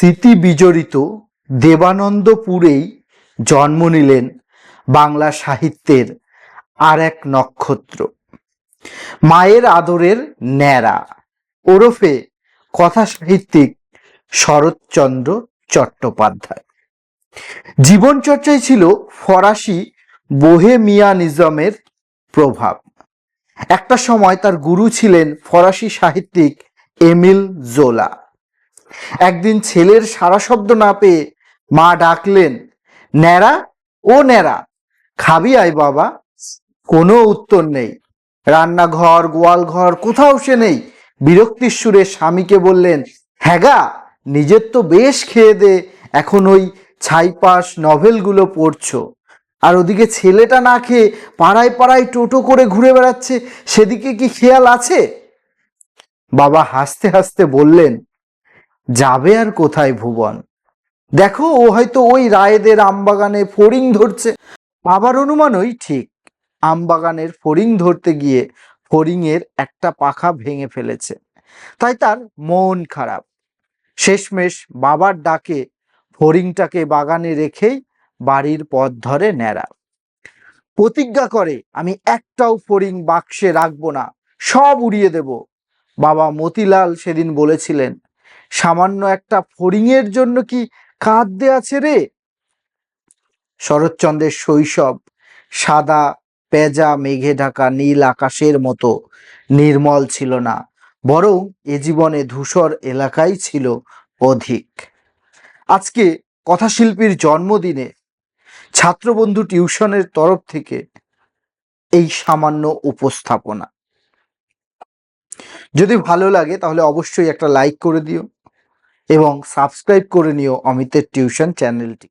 স্মৃতি বিজড়িত দেবানন্দপুরেই জন্ম নিলেন বাংলা সাহিত্যের আর এক নক্ষত্র। মায়ের আদরের ন্যাড়া। ওরফে কথা সাহিত্যিক শরৎচন্দ্র চট্টোপাধ্যায়। জীবন চর্চায় ছিল ফরাসি বোহেমিয়ানিজমের প্রভাব। একটা সময় তার গুরু ছিলেন ফরাসি সাহিত্যিক এমিল জোলা। একদিন ছেলের সারা শব্দ না পেয়ে মা ডাকলেন, ন্যাড়া, ও ন্যাড়া, খাবি আয় বাবা, কোনো উত্তর নেই। রান্নাঘর গোয়াল ঘর কোথাও সে নেই। বিরক্তির সুরে স্বামীকে বললেন, হ্যাগা, নিজের তো বেশ খেয়ে দে, এখন ওই ছাইপাস নভেলগুলো পড়ছো। আর ওদিকে ছেলেটা না খেয়ে পাড়ায় পাড়ায় টোটো করে ঘুরে বেড়াচ্ছে, সেদিকে কি খেয়াল আছে? বাবা হাসতে হাসতে বললেন যাবে আর কোথায় ভুবন? দেখো, ও হয়তো ওই রায়েদের আমবাগানে ফড়িং ধরছে। বাবার অনুমানই ঠিক। আমবাগানের ফড়িং ধরতে গিয়ে ফড়িংয়ের একটা পাখা ভেঙে ফেলেছে। তাই তার মন খারাপ। শেষমেশ বাবার ডাকে ফড়িংটাকে বাগানে রেখেই বাড়ির পথ ধরে ন্যাড়া। প্রতিজ্ঞা করে, আমি একটাও ফড়িং বাক্সে রাখব না, সব উড়িয়ে দেব। বাবা মতিলাল সেদিন বলেছিলেন সামান্য একটা ফড়িংয়ের জন্য কি কাঁদতে আছে রে? শরৎচন্দ্রের শৈশব, সাদা পেজা মেঘে ঢাকা নীল আকাশের মতো নির্মল ছিল না, বরং এ জীবনে ধূসর এলাকাই ছিল অধিক। আজকে কথাশিল্পীর জন্মদিনে ছাত্রবন্ধু টিউশনের তরফ থেকে এই সামান্য উপস্থাপনা। যদি ভালো লাগে তাহলে অবশ্যই একটা লাইক করে দিও। এবং সাবস্ক্রাইব করে নিও অমিতের টিউশন চ্যানেলটি।